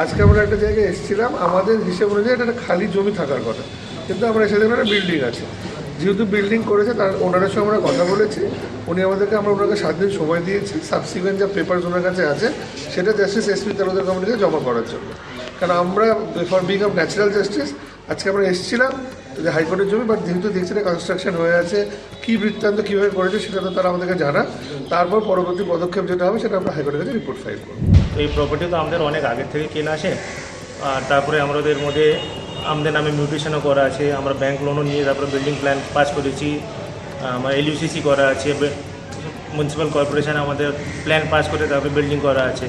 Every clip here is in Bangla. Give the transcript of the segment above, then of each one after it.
আজকে আমরা একটা জায়গায় এসেছিলাম, আমাদের হিসেব অনুযায়ী এটা একটা খালি জমি থাকার কথা। কিন্তু আমরা এসে দেখলাম একটা বিল্ডিং আছে। যেহেতু বিল্ডিং করেছে, তার ওনারের সঙ্গে আমরা কথা বলেছি। উনি আমাদেরকে, আমরা ওনাকে সাত দিন সময় দিয়েছি। সাবসিকুয়েন্ট যা পেপার ওনার কাছে আছে, সেটা জাস্টিস এসপি তালুদার কোম্পানিকে জমা করার জন্য। কারণ আমরা for being of natural justice আজকে আমরা এসেছিলাম যে হাইকোর্টের জমি বাট যেহেতু দেখছি এটা কনস্ট্রাকশন হয়ে আছে, কী বৃত্তান্ত কীভাবে করেছে, সেটা তো তারা আমাদেরকে জানা তারপর পরবর্তী পদক্ষেপ যেটা হবে, সেটা আমরা হাইকোর্টের কাছে রিপোর্ট ফাইল করব। তো এই প্রপার্টি তো আমাদের অনেক আগের থেকে কেনা আছে। আর তারপরে আমাদের মধ্যে আমাদের নামে মিউটেশনও করা আছে। আমরা ব্যাংক লোনও নিয়ে তারপরে বিল্ডিং প্ল্যান পাস করেছি। আমার এলইউসিসি করা আছে। মিউনিসিপ্যাল কর্পোরেশন আমাদের প্ল্যান পাস করে তারপরে বিল্ডিং করা আছে।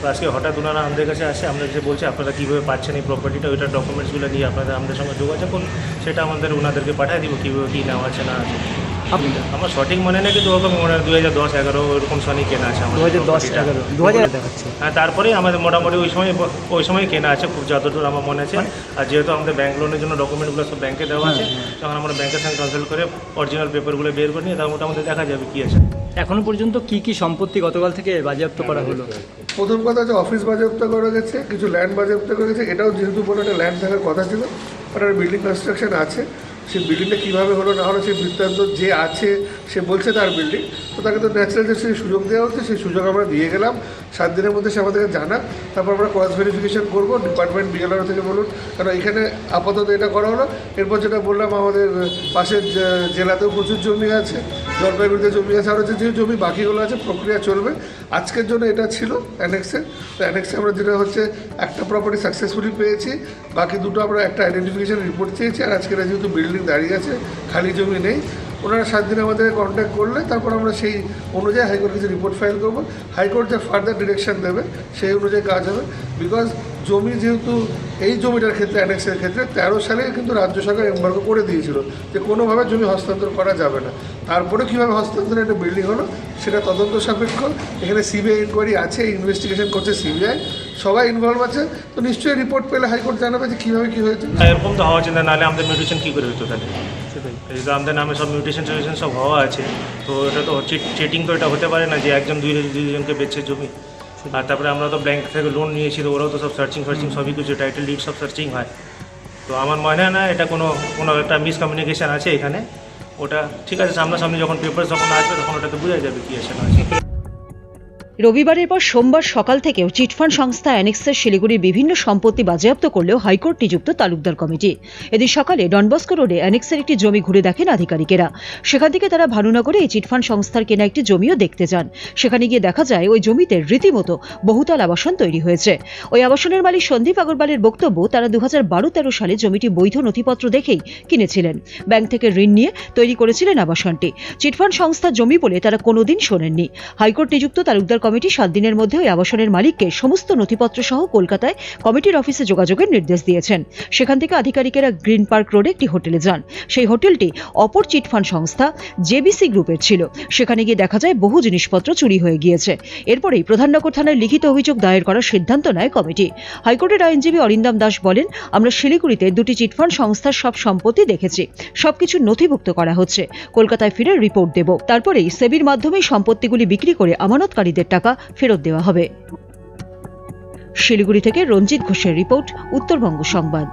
তো আজকে হঠাৎ ওনারা আমাদের কাছে আসে, আমাদের কাছে বলছে, আপনারা কীভাবে পাচ্ছেন এই প্রপার্টিটা ওইটার ডকুমেন্টসগুলো নিয়ে আপনাদের আমাদের সঙ্গে যোগাযোগ করুন। সেটা আমাদের ওনাদেরকে পাঠিয়ে দিব, কীভাবে কী নেওয়া আছে, না আছে। আমার সঠিক মনে নেই কিন্তু ওরকম মনে হয় দু হাজার দশ এগারো ওরকম সনই কেনা আছে দু হাজার দশ এগারো দু হাজার দেখাচ্ছে। হ্যাঁ তারপরে আমাদের মোটামুটি ওই সময় ওই সময় কেনা আছে খুব যতদূর আমার মনে আছে। আর যেহেতু আমাদের ব্যাংক লোনের জন্য ডকুমেন্টগুলো সব ব্যাংকে দেওয়া আছে তখন আমরা ব্যাংকের সঙ্গে কনসাল্ট করে অরিজিনাল পেপারগুলো বের করে নিয়ে তার মোটামুটি দেখা যাবে কী আছে। এখনও পর্যন্ত কি কি সম্পত্তি গতকাল থেকে বাজেয়াপ্ত করা হলো? প্রথম কথা হচ্ছে অফিস বাজেয়াপ্ত করা গেছে কিছু ল্যান্ড বাজেয়াপ্ত করা গেছে এটাও যেহেতু কোনো একটা ল্যান্ড থাকার কথা ছিল বাট একটা বিল্ডিং কনস্ট্রাকশন আছে। সেই বিল্ডিংটা কীভাবে হলো, না হলো সেই বৃত্তান্ত যে আছে, সে বলছে তার বিল্ডিং তো তাকে তো ন্যাচারাল যে সেই সুযোগ দেওয়া হচ্ছে, সেই সুযোগ আমরা দিয়ে গেলাম। সাত দিনের মধ্যে সে আমাদেরকে জানাক তারপর আমরা ক্রস ভেরিফিকেশান করব ডিপার্টমেন্ট বিএলআর থেকে বলুন। কারণ এখানে আপাতত এটা করা হলো। এরপর যেটা বললাম, আমাদের পাশের জেলাতেও প্রচুর জমি আছে। জলপাইগুড়িতে জমি আছে আরও যে যে জমি বাকিগুলো আছে, প্রক্রিয়া চলবে। আজকের জন্য এটা ছিল অ্যানেক্সে তো অ্যানেক্সে আমরা যেটা হচ্ছে, একটা প্রপার্টি সাকসেসফুলি পেয়েছি, বাকি দুটো আমরা একটা আইডেন্টিফিকেশন রিপোর্ট চেয়েছি, আর আজকের যেহেতু বিল্ডিং দাঁড়িয়ে আছে, খালি জমি নেই, ওনারা সাত দিন আমাদের কন্ট্যাক্ট করলে, তারপর আমরা সেই অনুযায়ী হাইকোর্ট কিছু রিপোর্ট ফাইল করব। হাইকোর্ট যে ফার্দার ডিরেকশন দেবে, সেই অনুযায়ী কাজ হবে বিকজ জমি যেহেতু এই জমিটার ক্ষেত্রে অ্যানেক্সের ক্ষেত্রে তেরো সালে কিন্তু রাজ্য সরকার এম্বার্গো করে দিয়েছিল যে কোনোভাবে জমি হস্তান্তর করা যাবে না। তারপরে কীভাবে হস্তান্তর একটা বিল্ডিং হলো সেটা তদন্ত সাপেক্ষ। এখানে সিবিআই ইনকোয়ারি আছে ইনভেস্টিগেশন করছে সিবিআই সবাই ইনভলভ আছে। তো নিশ্চয়ই রিপোর্ট পেলে হাইকোর্ট জানাবে যে কীভাবে কী হয়েছে। এরকম তো হওয়া চিন্তা নাহলে আমাদের মিউটেশন কী করে হতো তাহলে? সেটাই। এই যে আমাদের নামে সব মিউটেশন টিউটেশন সব হওয়া আছে। তো এটা তো চিটিং তো এটা হতে পারে না যে একজন দুই দুইজনকে বেচছে জমি। আর তারপরে আমরা তো ব্যাঙ্ক থেকে লোন নিয়েছি তো ওরাও তো সব সার্চিং ফার্চিং সবই কিছু টাইটেল ডিড সব সার্চিং হয়। তো আমার মনে হয় না এটা কোনো কোনো একটা মিসকমিউনিকেশান আছে এখানে। ওটা ঠিক আছে, সামনাসামনি যখন পেপার যখন আসবে তখন ওটাকে বোঝা যাবে কী আছে না রবিবারের পর সোমবার সকাল থেকেও চিটফান্ড সংস্থা অ্যানেক্সের শিলিগুড়ির বিভিন্ন সম্পত্তি বাজেয়াপ্ত করলেও হাইকোর্ট নিযুক্ত তালুকদার কমিটি। এদিন সকালে ডনবস্কো রোডে অ্যানেক্সের একটি জমি ঘুরে দেখেন আধিকারিকেরা। সেখান থেকে তারা ভানুনগরে এই চিটফান্ড সংস্থার কেনা একটি জমিও দেখতে যান। সেখানে গিয়ে দেখা যায়, ওই জমিতে রীতিমতো বহুতল আবাসন তৈরি হয়েছে। ওই আবাসনের মালিক সন্দীপ আগরওয়ালের বক্তব্য, তারা দু হাজার বারো তেরো সালে জমিটি বৈধ নথিপত্র দেখেই কিনেছিলেন। ব্যাংক থেকে ঋণ নিয়ে তৈরি করেছিলেন আবাসনটি। চিটফান্ড সংস্থা জমি বলে তারা কোনোদিন শোনেননি। হাইকোর্ট নিযুক্ত তালুকদার কমিটি সাত দিনের মধ্যে ওই আবাসনের মালিককে সমস্ত নথিপত্র সহ কলকাতায় কমিটির অফিসে যোগাযোগের নির্দেশ দিয়েছেন। সেখান থেকে আধিকারিকেরা গ্রিন পার্ক রোডে একটি হোটেলে যান। সেই হোটেলটি অপর চিটফান্ড সংস্থা জেবিসি গ্রুপের ছিল। সেখানে গিয়ে দেখা যায় বহু জিনিসপত্র চুরি হয়ে গিয়েছে। এরপরেই প্রধাননগর থানায় লিখিত অভিযোগ দায়ের করার সিদ্ধান্ত নেয় কমিটি। হাইকোর্টের আইনজীবী অরিন্দম দাস বলেন, আমরা শিলিগুড়িতে দুটি চিটফান্ড সংস্থার সব সম্পত্তি দেখেছি। সবকিছু নথিভুক্ত করা হচ্ছে। কলকাতায় ফিরে রিপোর্ট দেব। তারপরেই সেবির মাধ্যমে সম্পত্তিগুলি বিক্রি করে আমানতকারীদের টাকা ফেরত দেওয়া হবে। শিলিগুড়ি থেকে রঞ্জিত ঘোষের রিপোর্ট উত্তরবঙ্গ সংবাদ।